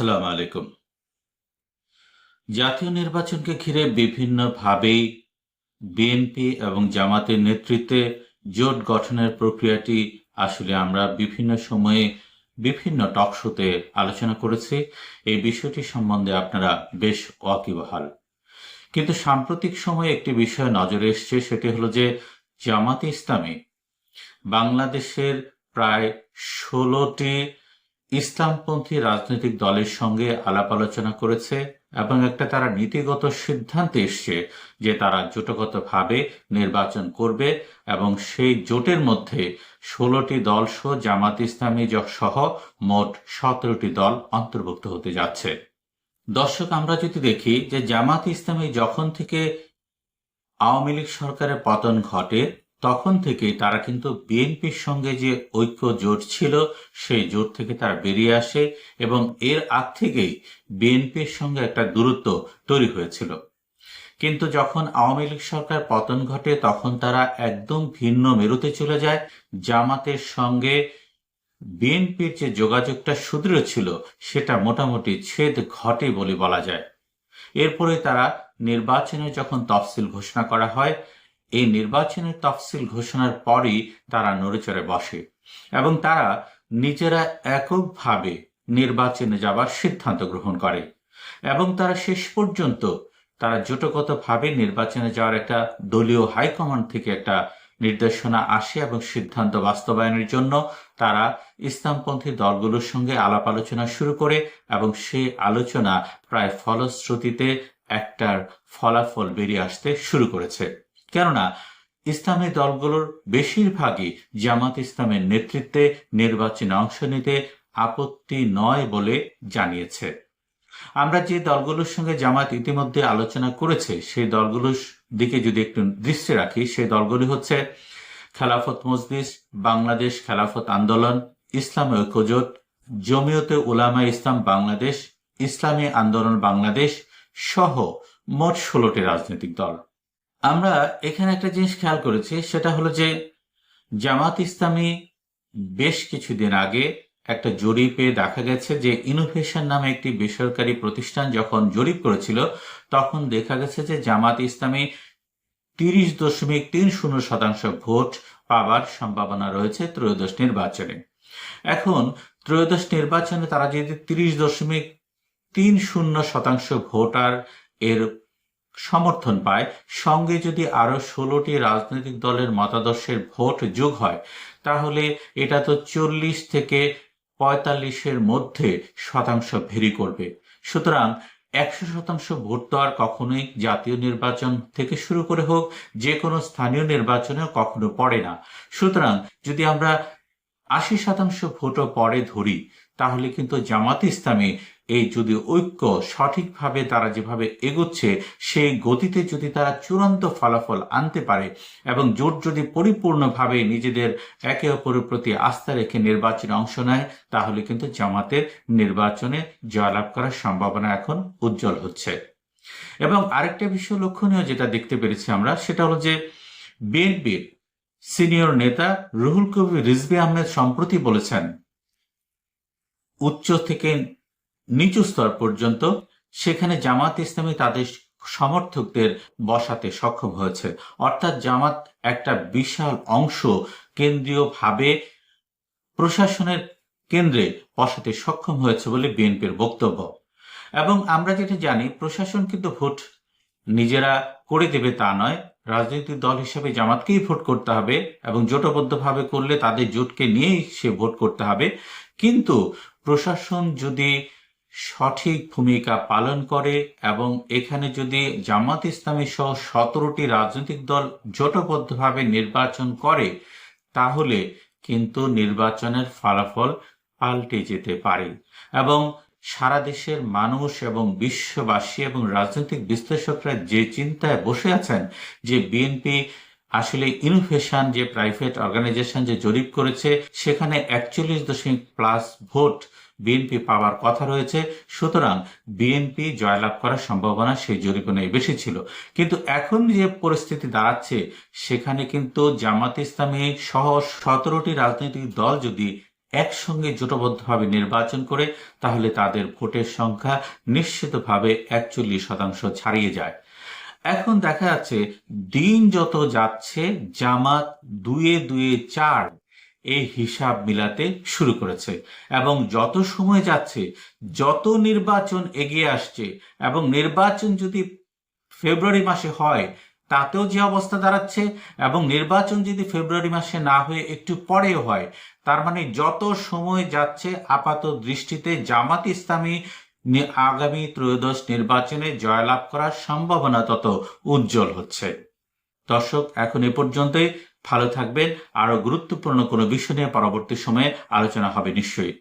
আসসালামু আলাইকুম। জাতীয় নির্বাচনকে ঘিরে বিভিন্নভাবেই বিএনপি এবং জামাতের নেতৃত্বে জোট গঠনের প্রক্রিয়াটি আসলে আমরা বিভিন্ন সময়ে বিভিন্ন টক শোতে আলোচনা করেছি। এই বিষয়টি সম্বন্ধে আপনারা বেশ ওয়াকিবহাল। কিন্তু সাম্প্রতিক সময়ে একটি বিষয় নজরে এসছে, সেটি হলো যে জামাতে ইসলামী বাংলাদেশের প্রায় ষোলোটি ইসলামপন্থী রাজনৈতিক দলের সঙ্গে আলাপ আলোচনা করেছে এবং একটা তারা নীতিগত সিদ্ধান্তে এসছে যে তারা জোটগতভাবে নির্বাচন করবে এবং সেই জোটের মধ্যে ষোলোটি দল সহ জামাত ইসলামী সহ মোট সতেরোটি দল অন্তর্ভুক্ত হতে যাচ্ছে। দর্শক, আমরা যদি দেখি যে জামাত ইসলামী যখন থেকে আওয়ামী লীগ সরকারের পতন ঘটে তখন থেকেই তারা কিন্তু বিএনপির সঙ্গে যে ঐক্য জোট ছিল, সেই জোট থেকে তারা বেরিয়ে আসে এবং এর আগ থেকেই বিএনপির সঙ্গে একটা দূরত্ব তৈরি হয়েছিল। কিন্তু যখন আওয়ামী লীগ সরকার পতন ঘটে, তখন তারা একদম ভিন্ন মেরুতে চলে যায়। জামাতের সঙ্গে বিএনপির যে যোগাযোগটা সুদৃঢ় ছিল, সেটা মোটামুটি ছেদ ঘটে বলে বলা যায়। এরপরে তারা নির্বাচনে যখন তফসিল ঘোষণা করা হয় এই নির্বাচনের তফসিল ঘোষণার পরই তারা নড়েচড়ে বসে এবং তারা নিজেরা এককভাবে নির্বাচনে যাবার সিদ্ধান্ত গ্রহণ করে এবং তারা শেষ পর্যন্ত তারা জোটগতভাবে নির্বাচনে যাওয়ার একটা দলীয় হাইকমান্ড থেকে একটা নির্দেশনা আসে এবং সিদ্ধান্ত বাস্তবায়নের জন্য তারা ইসলামপন্থী দলগুলোর সঙ্গে আলাপ আলোচনা শুরু করে এবং সেই আলোচনা প্রায় ফলশ্রুতিতে একটার ফলাফল বেরিয়ে আসতে শুরু করেছে। কেননা, ইসলামী দলগুলোর বেশিরভাগই জামাত ইসলামের নেতৃত্বে নির্বাচনে অংশ নিতে আপত্তি নয় বলে জানিয়েছে। আমরা যে দলগুলোর সঙ্গে জামাত ইতিমধ্যে আলোচনা করেছে, সেই দলগুলোর দিকে যদি একটু দৃষ্টি রাখি, সেই দলগুলি হচ্ছে খেলাফত মজলিস, বাংলাদেশ খেলাফত আন্দোলন, ইসলাম ঐক্যজোট, জমিয়তে উলামা ইসলাম বাংলাদেশ, ইসলামী আন্দোলন বাংলাদেশ সহ মোট ষোলোটি রাজনৈতিক দল। আমরা এখানে একটা জিনিস খেয়াল করেছি, সেটা হলো যে জামাত ইসলামী বেশ কিছুদিন আগে একটা জরিপে দেখা গেছে যে ইনোভেশন নামে একটি বেসরকারি প্রতিষ্ঠান যখন জরিপ করেছিল, তখন দেখা গেছে যে জামাত ইসলামী তিরিশ দশমিক তিন শূন্য শতাংশ ভোট পাবার সম্ভাবনা রয়েছে ত্রয়োদশ নির্বাচনে। এখন ত্রয়োদশ নির্বাচনে তারা যদি তিরিশ দশমিক তিন শূন্য শতাংশ ভোটার এর সমর্থন পায়। সঙ্গে যদি আরও ষোলোটি রাজনৈতিক দলের মতাদর্শের ভোট যোগ হয়, তাহলে এটা তো চল্লিশ থেকে পঁয়তাল্লিশের মধ্যে শতাংশ ভেরি করবে। সুতরাং একশো শতাংশ ভোট তো আর কখনোই জাতীয় নির্বাচন থেকে শুরু করে হোক, যে কোনো স্থানীয় নির্বাচনেও কখনো পড়ে না। সুতরাং যদি আমরা আশি শতাংশ ভোটও পরে ধরি তাহলে কিন্তু জামাত ইসলামী এই যদি ঐক্য সঠিকভাবে তারা যেভাবে এগোচ্ছে, সেই গতিতে যদি তারা চূড়ান্ত ফলাফল আনতে পারে এবং জোট যদি পরিপূর্ণভাবে নিজেদের একে অপরের প্রতি আস্থা রেখে নির্বাচনে অংশ নেয়, তাহলে কিন্তু জামাতের নির্বাচনে জয়লাভ করার সম্ভাবনা এখন উজ্জ্বল হচ্ছে। এবং আরেকটা বিষয় লক্ষণীয় যেটা দেখতে পেরেছি আমরা, সেটা হলো যে বিএনপির সিনিয়র নেতা রুহুল কবির রিজবি আহমেদ সম্প্রতি বলেছেন উচ্চ থেকে নিচু স্তর পর্যন্ত, সেখানে জামাত ইসলামী তাদের সমর্থকদের বসাতে সক্ষম হয়েছে। অর্থাৎ জামাত একটা বিশাল অংশ কেন্দ্রীয়ভাবে প্রশাসনের কেন্দ্রে বসাতে সক্ষম হয়েছে বলে বিএনপির বক্তব্য। এবং আমরা যেটা জানি, প্রশাসন কিন্তু ভোট নিজেরা করে দেবে তা নয় রাজনৈতিক দল হিসেবে জামাতকেই ভোট করতে হবে এবং জোটবদ্ধভাবে করলে তাদের জোটকে নিয়েই সে ভোট করতে হবে। কিন্তু প্রশাসন যদি সঠিক ভূমিকা পালন করে এবং এখানে যদি জামাত ইসলামী সহ সতেরোটি রাজনৈতিক দল জোটবদ্ধভাবে নির্বাচন করে, তাহলে কিন্তু নির্বাচনের ফলাফল পাল্টে যেতে পারে। এবং সারা দেশের মানুষ এবং বিশ্ববাসী এবং রাজনৈতিক বিশ্লেষকরা যে চিন্তায় বসে আছেন যে বিএনপি আসলে ইনোভেশন যে প্রাইভেট অর্গানাইজেশন যে জরিপ করেছে, সেখানে একচল্লিশ দশমিক প্লাস ভোট বিএনপি পাওয়ার কথা রয়েছে। সুতরাং বিএনপি জয়লাভ করার সম্ভাবনা সেই জরিপনায় বেশি ছিল। কিন্তু এখন যে পরিস্থিতি দাঁড়াচ্ছে, সেখানে কিন্তু জামাত ইসলামী সহ সতেরোটি রাজনৈতিক দল যদি একসঙ্গে জোটবদ্ধভাবে নির্বাচন করে তাহলে তাদের ভোটের সংখ্যা নিশ্চিতভাবে একচল্লিশ শতাংশ ছাড়িয়ে যায়। এখন দেখা যাচ্ছে দিন যত যাচ্ছে, জামাত দুয়ে দুয়ে চার এই হিসাব মিলাতে শুরু করেছে এবং যত সময় যাচ্ছে, যত নির্বাচন এগিয়ে আসছে এবং নির্বাচন যদি ফেব্রুয়ারি মাসে হয়, তাতেও যে অবস্থা দাঁড়াচ্ছে এবং নির্বাচন যদি ফেব্রুয়ারি মাসে না হয়ে একটু পরেও হয় তার মানে যত সময় যাচ্ছে আপাত দৃষ্টিতে জামাত ইসলামী আগামী ত্রয়োদশ নির্বাচনে জয়লাভ করার সম্ভাবনা তত উজ্জ্বল হচ্ছে। দর্শক, এখন এ পর্যন্তই। ভালো থাকবেন। আরও গুরুত্বপূর্ণ কোনো বিষয় নিয়ে পরবর্তী সময়ে আলোচনা হবে নিশ্চয়ই।